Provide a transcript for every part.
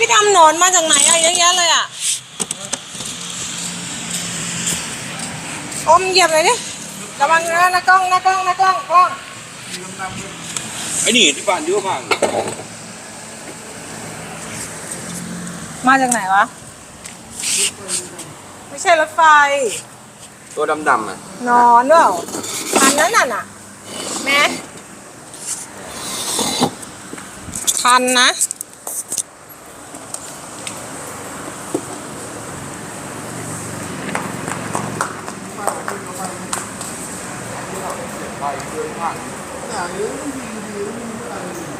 พี่ดำหนอนมาจากไหนอะเยอะแยะเลยอะอมเหยียบเลยดิระวังนะนะกล้องนะกล้องนะกล้องกล้องไอ้นี่ที่บ้านเยอะมากมาจากไหนวะ ไม่ใช่รถไฟ ตัวดำๆอะนอนด้วยเหรอคันนั้นน่ะน่ะแม่คันนะ หน้าอีกแล้วไปช่วยอ่ามาเจอมาเจอหน้าลูกหมามันเกี่ยวปูดปูดปูด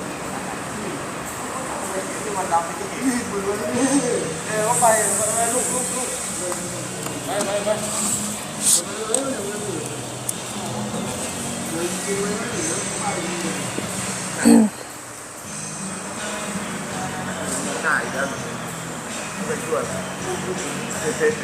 เกี่ยวมันดำปุ้งเลยหกแปดโหพัดลมขี้โกงอะฮิวแมนเปิดจองแล้วนะคะลูกค้า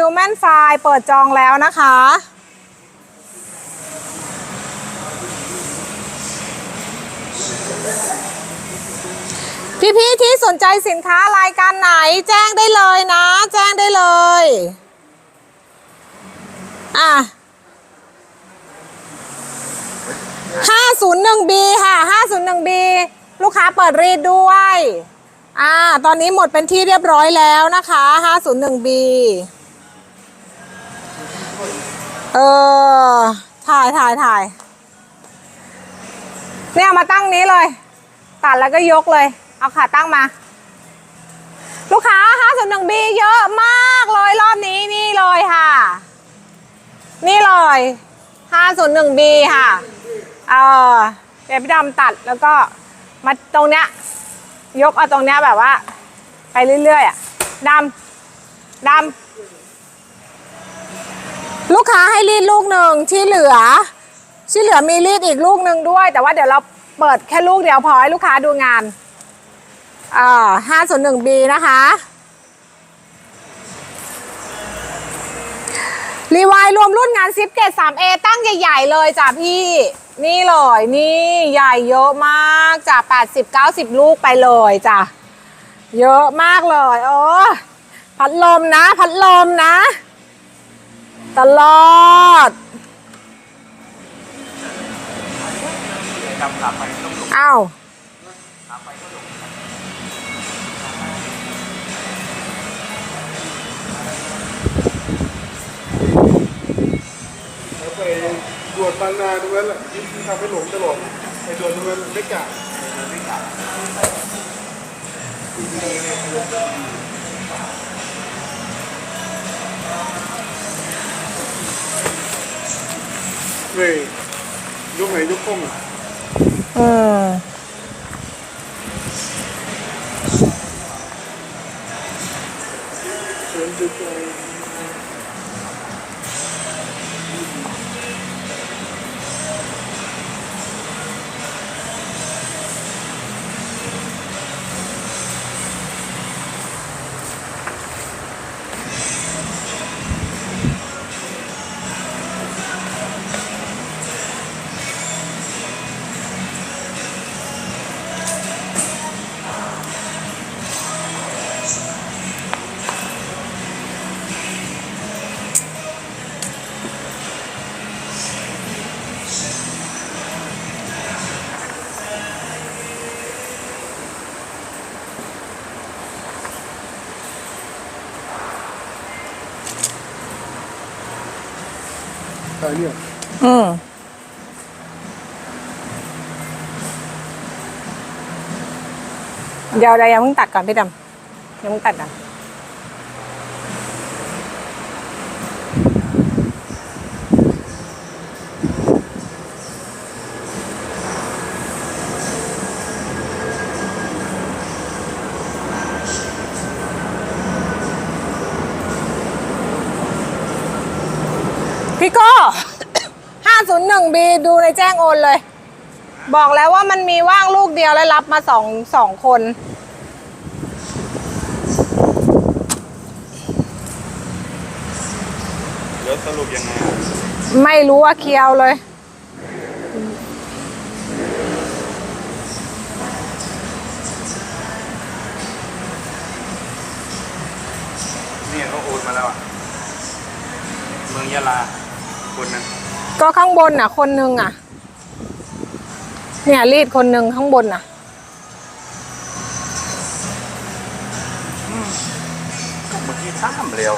ฮิวแมนไฟเปิดจองแล้วนะคะ พี่ๆที่สนใจสินค้ารายการไหนแจ้งได้เลยนะ แจ้งได้เลย อะ 501B ค่ะ 501B ลูกค้าเปิดรีดด้วยอ่า ตอนนี้หมดเป็นที่เรียบร้อยแล้วนะคะ 501B เออ ถ่ายถ่ายถ่าย เนี่ยมาตั้งนี้เลย ตัดแล้วก็ยกเลย เอาขาตั้งมา ลูกค้า 501B เยอะมากเลยรอบนี้นี่เลยค่ะ นี่เลย 501B ค่ะ เออเดี๋ยวพี่ดำตัดแล้วก็มาตรงเนี้ย ยกเอาตรงเนี้ยแบบว่า ไปเรื่อยๆอะดำดำ ลูกค้าให้รีดลูกหนึ่งที่เหลือ ที่เหลือมีรีดอีกลูกหนึ่งด้วย แต่ว่าเดี๋ยวเราเปิดแค่ลูกเดียวพอให้ลูกค้าดูงานเอ่อ501 B นะคะรีวายรวมรุ่นงานซิปเกต 3A ตั้งใหญ่ ๆ เลยจ้ะพี่ นี่เลยนี่ใหญ่เยอะมากจ้ะ80 90 ลูกไปเลยจ้ะเยอะมากเลย โอ้พัดลมนะ พัดลมนะ ตลอดดำขาไปต้องหลบอ้าว แล้วไปดวดบางนาตรงนั้นแหละที่ทำให้หลงตลอดไปดวดตรงนั้นไม่กล้า เฮ้ยยกไหนยกข้องอะอืมเชิญจุดใจ แต่เนี่ยอืมเดี๋ยวเดี๋ยวยังเพิ่งตัดก่อนพี่ดำยังเพิ่งตัดก่อน โก้ 501B ดูในแจ้งโอนเลย บอกแล้วว่ามันมีว่างลูกเดียวแล้วรับมาสองสองคน แล้วสรุปยังไงไม่รู้ว่าเคลียวเลย เนี่ยเขาโอนมาแล้วอะ เมืองยะลา คนนั้นก็ข้างบนน่ะ คนนึงอะ เนี่ยรีดคนนึงข้างบนน่ะเมื่อกี้ท่ามเร็ว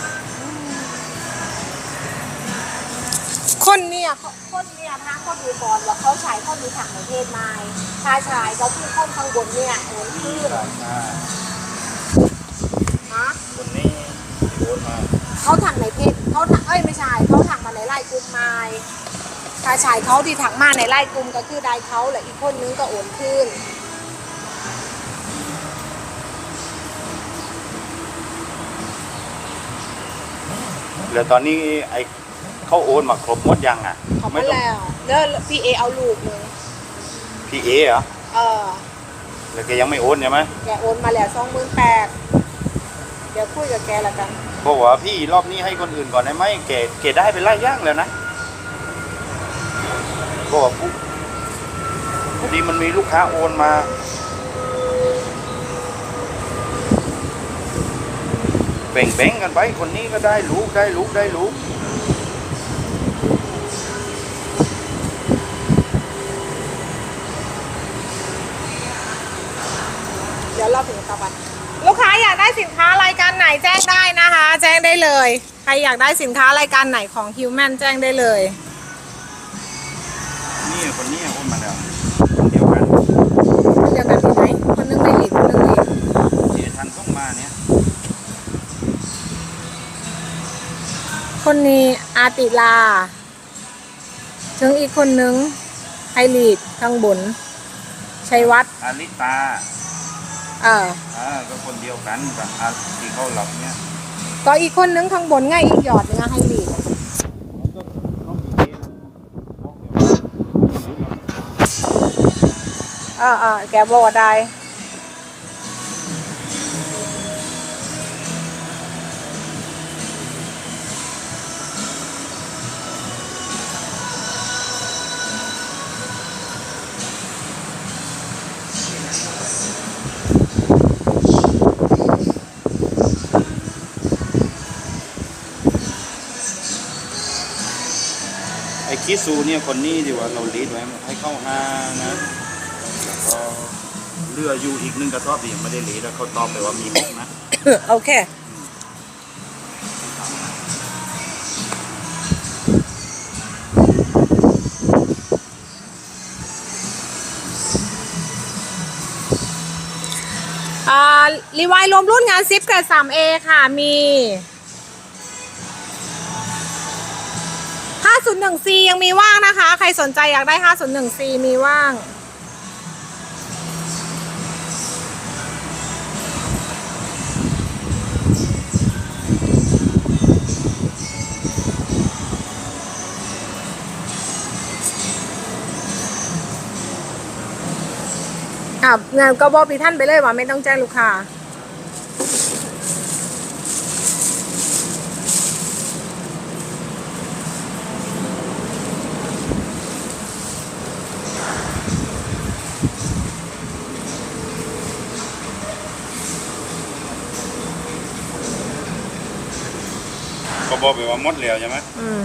คนเนี่ยเขาคนเนี่ยนะเขาดูบอลว่าเขาใช้เขามีถังประเทศไม้ชายชายเขาคือคนข้างบนเนี่ยโอนขึ้นฮะคนนี้โอนมา เขาถังในเพจเขาถังเอ้ยไม่ใช่เขาถังมาในไร่กลุ่มไม้ชายชายเขาที่ถังมาในไร่กลุ่มก็คือได้เขาและอีกคนนึงก็โอนขึ้นแล้วตอนนี้ไอ้เขาโอนมาครบหมดยังอะขอบไม่คุณต้องแล้วแล้วพี่เอเอาลูกหนึงพี่เอเหรอเออ แล้วแกยังไม่โอนใช่ไหม แกโอนมาแล้วสองหมื่นแปดเดี๋ยวคุยกับแกละกัน บอกว่าพี่รอบนี้ให้คนอื่นก่อนได้ไหมแกแกได้ไปไล่ย่างแล้วนะบอกว่าปุ๊บพอดีมันมีลูกค้าโอนมาแบ่งๆกันไปคนนี้ก็ได้ลูกได้ลูกได้ลูกเดี๋ยวเราถึงตะวัน สินค้ารายการไหนแจ้งได้นะคะ แจ้งได้เลย ใครอยากได้สินค้ารายการไหนของ Human แจ้งได้เลย นี่คนนี้โอนมาแล้วคนเดียวกันเดียวกันมีไหมคนนึงไม่หลีดคนนึงหลีดเสียทันส่งมาเนี่ยคนนี้อาติลา ถึงอีกคนนึงไฮลีดข้างบนชัยวัฒน์อาริตา เอออ่าก็คนเดียวกันกับอาที่เขาหลับเนี่ยก็อีกคนนึงข้างบนไงอีกหยอดนึงอะไฮลีดเขามีเกณฑ์บอกเดี๋ยวเออเออแกบอกว่าได้ ซูเนี่ยคนนี้ดีกว่าเราลีดไว้ให้เข้าห้านะแล้วก็เรืออยู่อีกหนึ่งกระสอบดียังไม่ได้ลีดแล้วเขาตอบไปว่ามีหกนะโอเคอ่ารีวายรวมรุ่นงานซิปกับ 3A ค่ะ มี 501C ยังมีว่างนะคะ ใครสนใจอยากได้ 501C มีว่าง อะงานก็บอกพี่ท่านไปเลยว่าไม่ต้องแจ้งลูกค้า บอกไปว่าหมดแล้วใช่ไหมอืม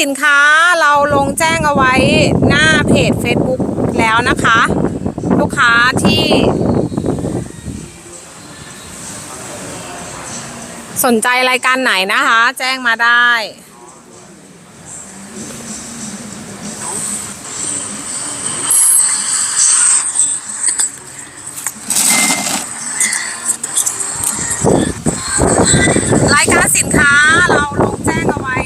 สินค้าเราลงแจ้งเอาไว้หน้าเพจ Facebook แล้วนะคะ ลูกค้าที่ สนใจรายการไหนนะคะ แจ้งมาได้ รายการสินค้าเราลงแจ้งเอาไว้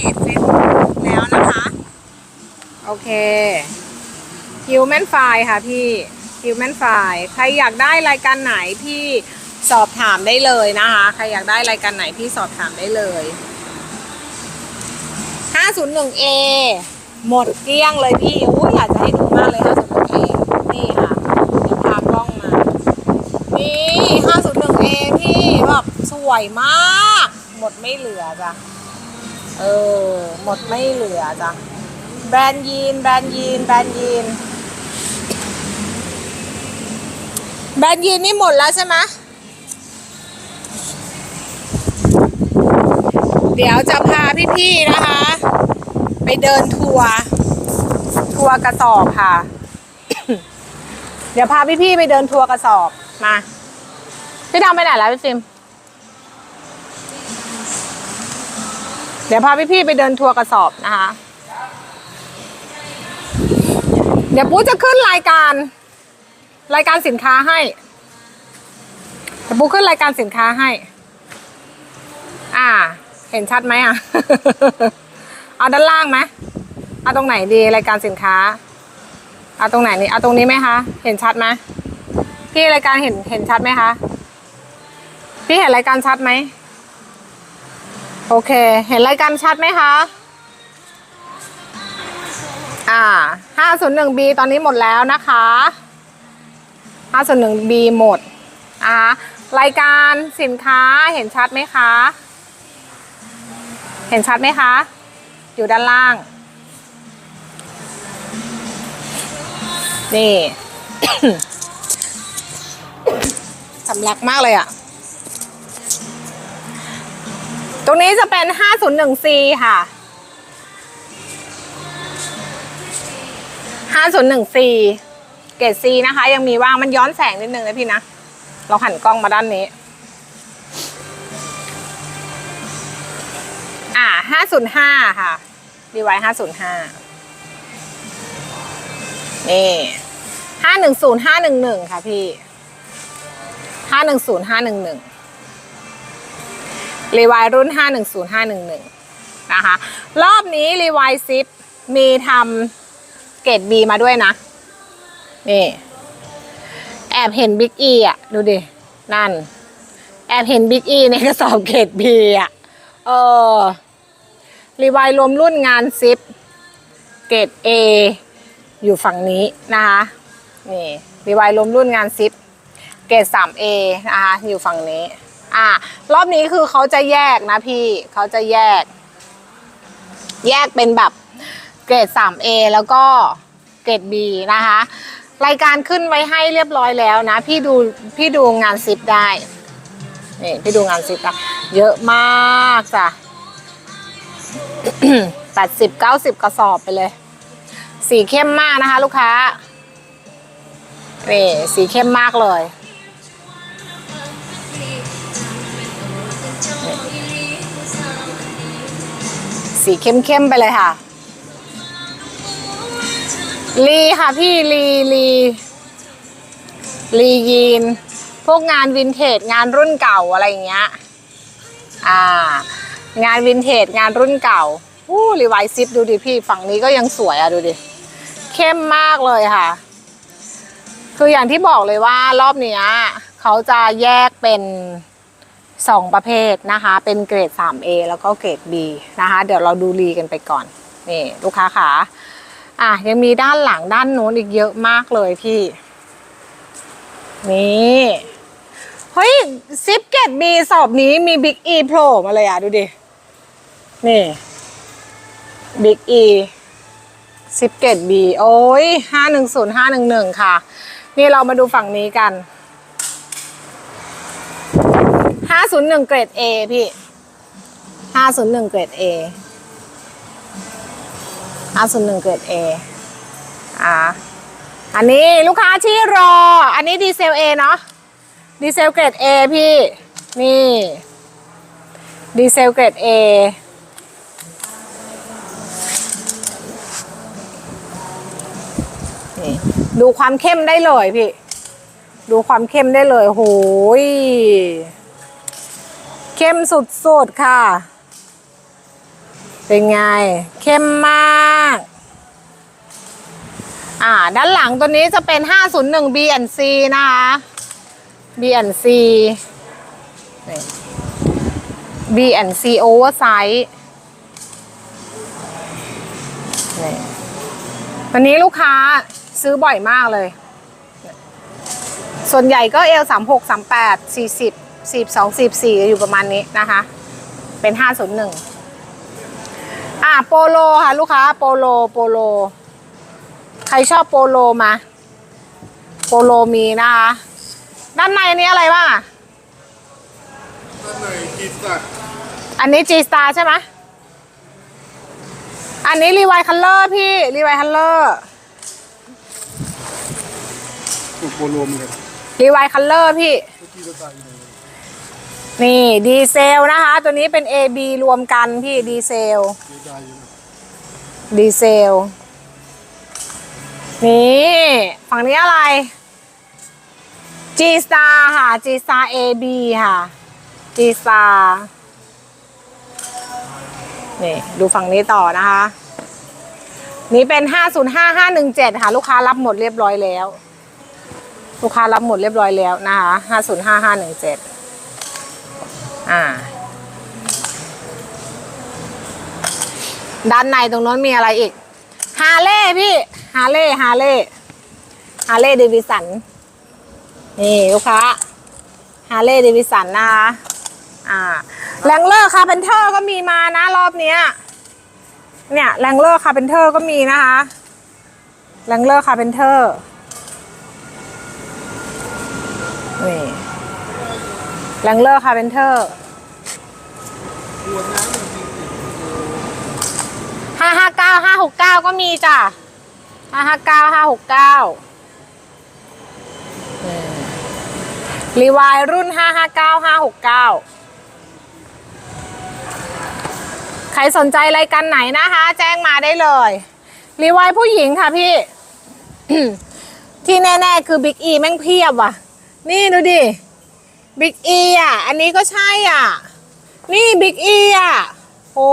ห น้าเพจ Facebook แล้วนะคะ โอเค Human f i ค่ะพี่ Human f i ใครอยากได้รายการไหนพี่สอบถามได้เลยนะคะ ใครอยากได้รายการไหนพี่สอบถามได้เลย 501A หมดเกลี้ยงเลยพี่อุ้ยอยากจะให้ดูมากเลย 501A นี่ค่ะเดี๋ยวพากล้องมา นี่ 501A พี่แบบสวยมาก หมดไม่เหลือจ้ะ เออ หมดไม่เหลือจ้ะ แบรนด์ยีน แบรนด์ยีน แบรนด์ยีน แบรนด์ยีนนี่หมดแล้วใช่ไหมเดี๋ยวจะพาพี่ๆนะคะ ไปเดินทัวร์ ทัวร์กระสอบค่ะ เดี๋ยวพาพี่ๆไปเดินทัวร์กระสอบ มา พี่ดำไปไหนแล้วพี่ซิม เดี๋ยวพาพี่ๆไปเดินทัวร์กระสอบนะคะ เดี๋ยวปูจะขึ้นรายการ รายการสินค้าให้เดี๋ยวปูขึ้นรายการสินค้าให้ อ่า เห็นชัดไหมอะ เอาด้านล่างไหมเอาตรงไหนดีรายการสินค้า เอาตรงไหนนี่เอาตรงนี้ไหมคะ เห็นชัดไหมพี่รายการเห็นเห็นชัดไหมคะ พี่เห็นรายการชัดไหม โอเค เห็นรายการชัดไหมคะ อ่า 501B ตอนนี้หมดแล้วนะคะ 501B หมด อ่ารายการสินค้าเห็นชัดไหมคะ เห็นชัดไหมคะ อยู่ด้านล่าง นี่ สำลักมากเลยอะ่ะ ตรงนี้จะเป็น 501C ค่ะ 501C เกรด C นะคะ ยังมีว่างมันย้อนแสงนิดนึงนะพี่นะ เราหันกล้องมาด้านนี้ อ่า 505 ค่ะ ดีไว้505 นี่ 510 511 ค่ะพี่ 510 511 รีวายรุ่น 510 511 นะคะ รอบนี้รีวายซิปมีทำเกรด B มาด้วยนะ นี่ แอบเห็นบิ๊กอีอะ ดูดิ นั่น แอบเห็นบิ๊กอีในกระสอบเกรด B อะ เออ รีวายรวมรุ่นงานซิปเกรด A อยู่ฝั่งนี้นะคะ นี่รีวายรวมรุ่นงานซิปเกรด 3A นะคะ อยู่ฝั่งนี้ อ่ารอบนี้คือเขาจะแยกนะพี่เขาจะแยก แยกเป็นแบบเกรด 3A แล้วก็เกรด B นะคะ รายการขึ้นไว้ให้เรียบร้อยแล้วนะ พี่ดูพี่ดูงานซิปได้นี่พี่ดูงานซิปได้เยอะมากจ้ะแปดสิบเก้าสิบกระสอบไปเลย สีเข้มมากนะคะ ลูกค้านี่สีเข้มมากเลย สีเข้มๆไปเลยค่ะ ลีค่ะพี่ลีลีลียีน พวกงานวินเทจงานรุ่นเก่าอะไรอย่างเงี้ย อ่า งานวินเทจงานรุ่นเก่าอู้รีไวซิปดูดิพี่ฝั่งนี้ก็ยังสวยอะดูดิ เข้มมากเลยค่ะ คืออย่างที่บอกเลยว่ารอบเนี้ย เขาจะแยกเป็น สองประเภทนะคะ เป็นเกรด 3A แล้วก็เกรด B นะคะ เดี๋ยวเราดูรีกันไปก่อนนี่ลูกค้าขาอะยังมีด้านหลังด้านโน้นอีกเยอะมากเลยพี่ นี่เฮ้ยซิปเกตบีสอบนี้มีบิ๊กอีโผล่มาเลยอะ ดูดิ นี่บิ๊กอีซิปเกตบีโอ้ยห้าหนึ่งศูนย์ห้าหนึ่งหนึ่งค่ะ นี่เรามาดูฝั่งนี้กัน ห้าศูนย์หนึ่งเกรด A พี่ห้าศูนย์หนึ่งเกรด A 501เกรด A อ่าอันนี้ลูกค้าที่รอ อันนี้ดีเซล A เนาะดีเซลเกรด A พี่ นี่ดีเซลเกรด A นี่ดูความเข้มได้เลยพี่ ดูความเข้มได้เลยโหย เข้มสุดๆค่ะ เป็นไง เข้มมาก อ่า ด้านหลังตัวนี้จะเป็น 501 B&C นะคะ B&C นี่ B&C oversize นี่วันนี้ลูกค้าซื้อบ่อยมากเลย ส่วนใหญ่ก็เอลสามหกสามแปดสี่สิบ สี่สองสี่สี่อยู่ประมาณนี้นะคะ เป็นห้าศูนย์หนึ่งอ่าโปโลค่ะลูกค้าโปโลโปโล ใครชอบโปโลมา โปโลมีนะคะ ด้านในนี้อะไรบ้างอะด้านในกีสักอันนี้ G Star ใช่ไหมอันนี้รีไวคัลเลอร์พี่รีไวคัลเลอร์ถูกโปรรวมเลยรีไวคัลเลอร์พี่เมื่อกี้จะตายอยู่ไหน นี่ดีเซลนะคะ ตัวนี้เป็น AB รวมกันพี่ดีเซล ดีเซล นี่ ฝั่งนี้อะไร G Star ค่ะ G Star AB ค่ะ G Star นี่ ดูฝั่งนี้ต่อนะคะ นี่เป็น 505517 ค่ะ ลูกค้ารับหมดเรียบร้อยแล้ว ลูกค้ารับหมดเรียบร้อยแล้วนะคะ 505517 อ่า ด้านในตรงนู้นมีอะไรอีก ฮาเล่พี่ ฮาเล่ฮาเล่ฮาเล่เดวิสัน นี่ลูกค้า ฮาเล่เดวิสันนะคะอ่าแรงเลอร์คาร์เพนเทอร์ก็มีมานะรอบเนี้ย เนี่ยแรงเลอร์คาร์เพนเทอร์ก็มีนะคะแรงเลอร์คาร์เพนเทอร์นี่ แรงเลอร์คาร์เพนเทอร์ห้าห้าเก้าห้าหกเก้าก็มีจ้ะห้าห้าเก้าห้าหกเก้ารีวายรุ่นห้าห้าเก้าห้าหกเก้าใครสนใจรายการไหนนะคะ แจ้งมาได้เลยรีวายผู้หญิงค่ะพี่ ที่แน่ ๆ คือบิ๊กอีแม่งเพียบว่ะ นี่ดูดิ บิ๊กอีอะ อันนี้ก็ใช่อะ นี่บิ๊กอีอะ โอ้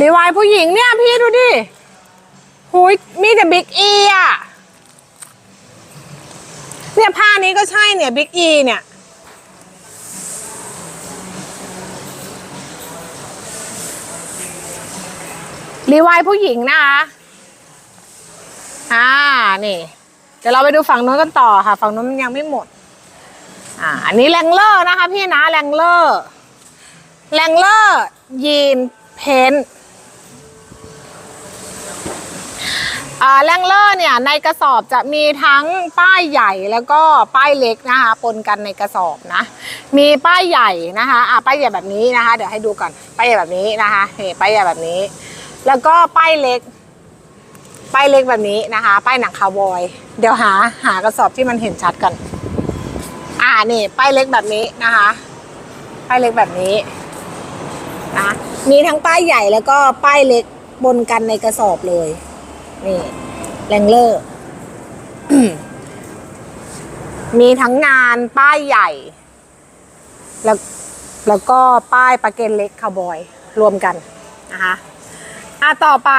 รีวายผู้หญิงเนี่ยพี่ดูดิหุยมีแต่บิ๊กอีอะ เนี่ยผ้านี้ก็ใช่เนี่ยบิ๊กอีเนี่ย รีวายผู้หญิงนะคะ อ่า นี่ เดี๋ยวเราไปดูฝั่งนู้นกันต่อค่ะ ฝั่งนู้นมันยังไม่หมด อ่า อันนี้แรงเลอร์นะคะ พี่นะแรงเลอร์แรงเลอร์ยีนเพนอ่าแรงเลอร์เนี่ยในกระสอบจะมีทั้งป้ายใหญ่แล้วก็ป้ายเล็กนะคะปนกันในกระสอบนะ มีป้ายใหญ่นะคะอ่าป้ายใหญ่แบบนี้นะคะ เดี๋ยวให้ดูก่อนป้ายใหญ่แบบนี้นะคะนี่ป้ายใหญ่แบบนี้ แล้วก็ป้ายเล็ก ป้ายเล็กแบบนี้นะคะ ป้ายหนังคาวบอย เดี๋ยวหาหากระสอบที่มันเห็นชัดกัน อ่านี่ป้ายเล็กแบบนี้นะคะ ป้ายเล็กแบบนี้นะมีทั้งป้ายใหญ่แล้วก็ป้ายเล็กบนกันในกระสอบเลย นี่แรงเลอร์มีทั้งงานป้ายใหญ่ แล้วแล้วก็ป้ายปาเกนเล็กคาวบอย รวมกันนะคะอะต่อไป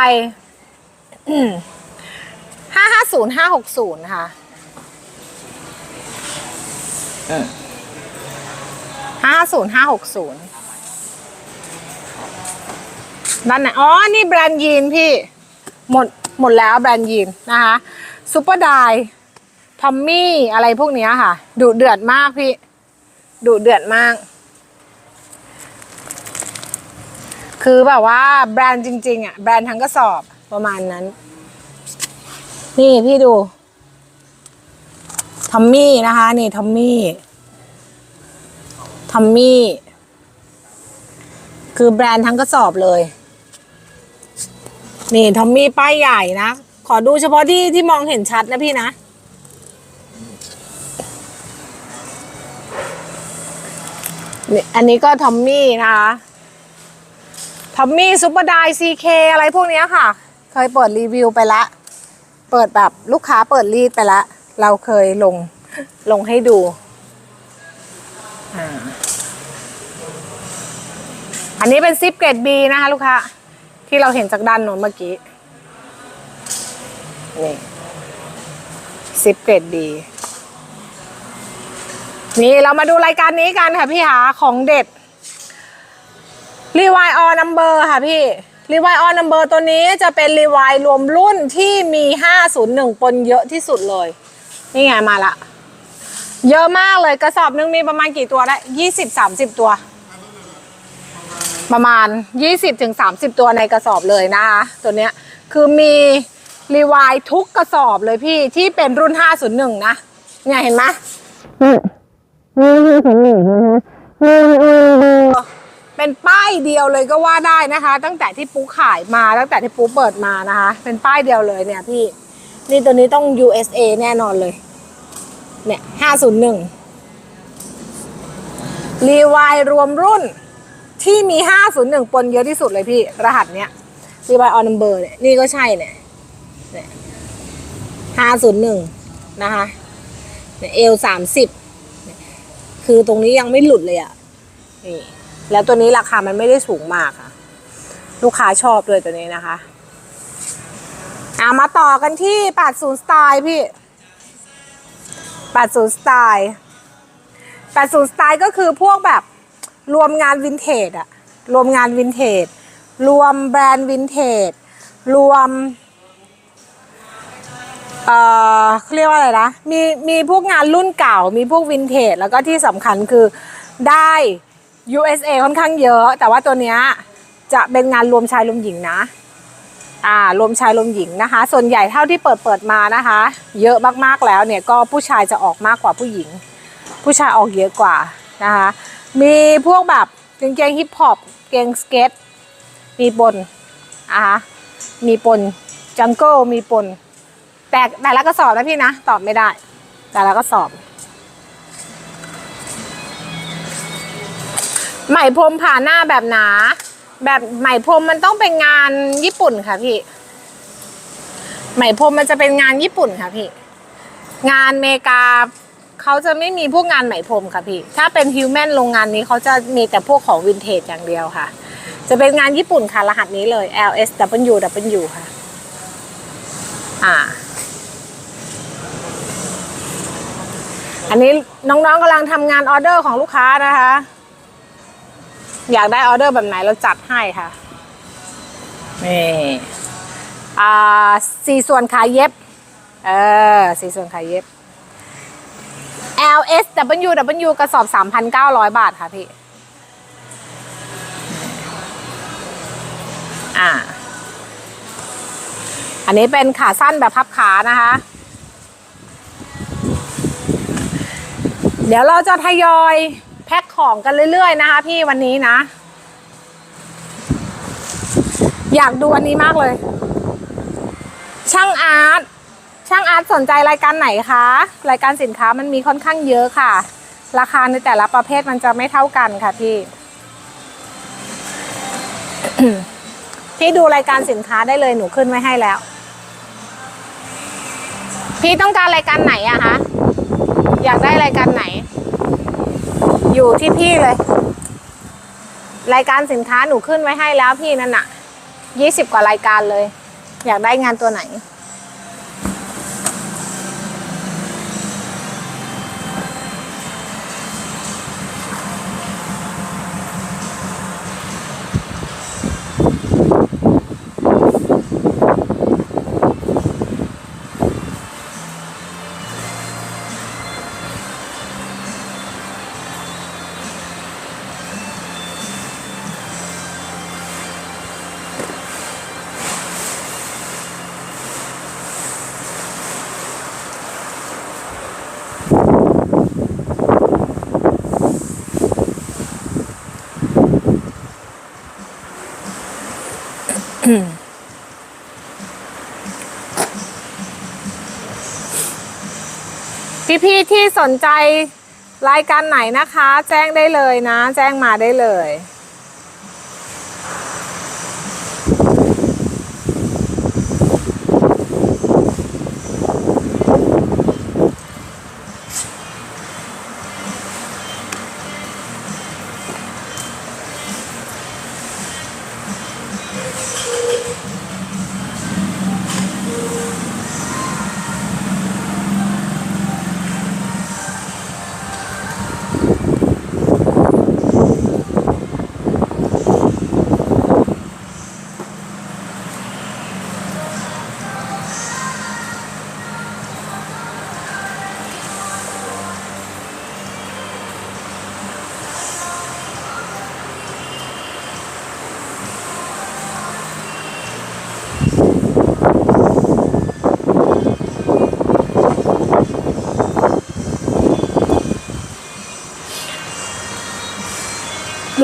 ห้าห้าศูนย์ห้าหกศูนย์ค่ะห้าศูนย์ห้าหกศูนย์ด้านไหนอ๋อ นี่แบรนด์ยีนพี่ หมดหมดแล้วแบรนด์ยีนนะคะซูเปอร์ไดทอมมี่อะไรพวกเนี้ยค่ะดุเดือดมากพี่ดุเดือดมาก คือแบบว่าแบรนด์จริง ๆ อะ แบรนด์ทั้งกระสอบ ประมาณนั้น นี่พี่ดูทอมมี่นะคะ นี่ทอมมี่ทอมมี่ คือแบรนด์ทั้งกระสอบเลย นี่ทอมมี่ป้ายใหญ่นะ ขอดูเฉพาะที่ที่มองเห็นชัดนะพี่นะ นี่อันนี้ก็ทอมมี่นะคะทอมมี่ซุปเปอร์ไดซีเคอะไรพวกนี้ค่ะ เคยเปิดรีวิวไปละ เปิดแบบลูกค้าเปิดรีดไปละ เราเคยลงลงให้ดูอันนี้เป็นซิปเกรด B นะคะลูกค้าที่เราเห็นจากด้านโน้นเมื่อกี้นี่ซิปเกรด B นี่เรามาดูรายการนี้กันค่ะพี่หาของเด็ดรีวายออนัมเบอร์ค่ะพี่ รีวายออนัมเบอร์ตัวนี้จะเป็นรีวายรวมรุ่นที่มี 501 ปนเยอะที่สุดเลย นี่ไงมาละ เยอะมากเลยกระสอบหนึงมีประมาณกี่ตัวได้20 30 ตัว ประมาณ 20ถึง30ตัวในกระสอบเลยนะคะตัวเนี้ยคือมีรีวายทุกกระสอบเลยพี่ที่เป็นรุ่น 501 นะ เนี่ยเห็นไหมนี่นี่ เป็นป้ายเดียวเลยก็ว่าได้นะคะ ตั้งแต่ที่ปุ๊ขายมาตั้งแต่ที่ปุ๊เปิดมานะคะ เป็นป้ายเดียวเลยเนี่ยพี่นี่ตัวนี้ต้อง USA แน่นอนเลย เนี่ย501รีวายรวมรุ่นที่มี 501 ปนเยอะที่สุดเลยพี่ รหัสเนี้ยรีวายออนนัมเบอร์เนี่ยนี่ก็ใช่เนี่ยเนี่ย501นะคะเนี่ยเอลสามสิบคือตรงนี้ยังไม่หลุดเลยอะ่ะนี่ แล้วตัวนี้ราคามันไม่ได้สูงมากค่ะ ลูกค้าชอบเลยตัวนี้นะคะอะมาต่อกันที่80สไตล์พี่80สไตล์80สไตล์ก็คือพวกแบบรวมงานวินเทจอะรวมงานวินเทจรวมแบรนด์วินเทจรวมเอ่อเรียกว่าอะไรนะ มีมีพวกงานรุ่นเก่า มีพวกวินเทจ แล้วก็ที่สำคัญคือได้ USA ค่อนข้างเยอะ แต่ว่าตัวเนี้ยจะเป็นงานรวมชายรวมหญิงนะ อ่ารวมชายรวมหญิงนะคะ ส่วนใหญ่เท่าที่เปิดเปิดมานะคะ เยอะมากๆแล้วเนี่ยก็ผู้ชายจะออกมากกว่าผู้หญิง ผู้ชายออกเยอะกว่านะคะ มีพวกแบบกางเกงฮิปฮอปเกงสเก็ตมีปนอะมีปนจังเกิลมีปนแต่แต่ละกระสอบนะพี่นะ ตอบไม่ได้ แต่ละกระสอบ ไหมพรมผ่าหน้าแบบหนา แบบไหมพรมมันต้องเป็นงานญี่ปุ่นค่ะพี่ ไหมพรมมันจะเป็นงานญี่ปุ่นค่ะพี่ งานเมกาเขาจะไม่มีพวกงานไหมพรมค่ะพี่ ถ้าเป็นฮิวแมนโรงงานนี้เขาจะมีแต่พวกของวินเทจอย่างเดียวค่ะ จะเป็นงานญี่ปุ่นค่ะรหัสนี้เลย L S W W ค่ะ อ่า อันนี้น้องๆกำลังทำงานออเดอร์ของลูกค้านะคะ อยากได้ออเดอร์แบบไหนเราจัดให้ค่ะนี่อ่าสี่ส่วนขาเย็บเออสี่ส่วนขาเย็บ L S W W กระสอบ 3,900 บาทค่ะพี่ อ่า อันนี้เป็นขาสั้นแบบพับขานะคะ เดี๋ยวเราจะทยอยแพ็คของกันเรื่อยๆนะคะ พี่วันนี้นะ อยากดูอันนี้มากเลย ช่างอาร์ตช่างอาร์ตสนใจรายการไหนคะรายการสินค้ามันมีค่อนข้างเยอะค่ะ ราคาในแต่ละประเภทมันจะไม่เท่ากันค่ะพี่พี่ดูรายการสินค้าได้เลยหนูขึ้นไว้ให้แล้ว พี่ต้องการรายการไหนอะคะอยากได้รายการไหน อยู่ที่พี่เลย รายการสินค้าหนูขึ้นไว้ให้แล้วพี่นั่นน่ะยี่สิบกว่ารายการเลย อยากได้งานตัวไหน ที่สนใจรายการไหนนะคะ แจ้งได้เลยนะ แจ้งมาได้เลย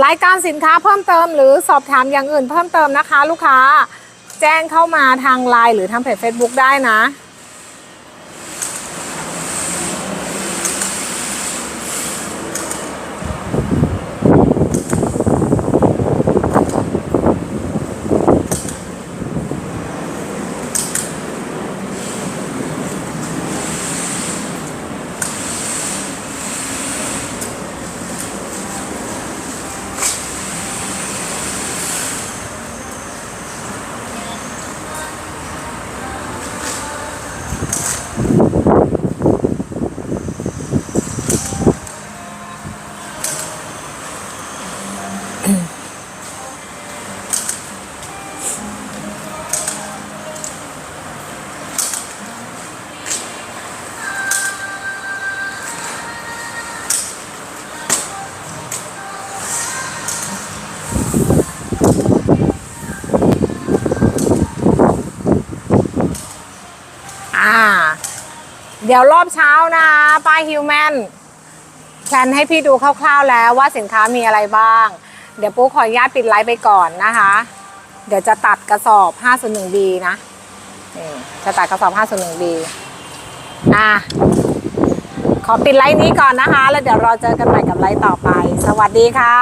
รายการสินค้าเพิ่มเติมหรือสอบถามอย่างอื่นเพิ่มเติมนะคะ ลูกค้า แจ้งเข้ามาทางไลน์หรือทางเพจ Facebook ได้นะ ดี๋ยวรอบเช้านะป้ายฮิวแมนแพลนให้พี่ดูคร่าวๆแล้วว่าสินค้ามีอะไรบ้าง เดี๋ยวปุ๊กขออนุญาตปิดไลฟ์ไปก่อนนะคะ เดี๋ยวจะตัดกระสอบ 501B นะนี่จะตัดกระสอบ 501B อะขอปิดไลฟ์นี้ก่อนนะคะ แล้วเดี๋ยวเราเจอกันใหม่กับไลฟ์ต่อไป สวัสดีค่ะ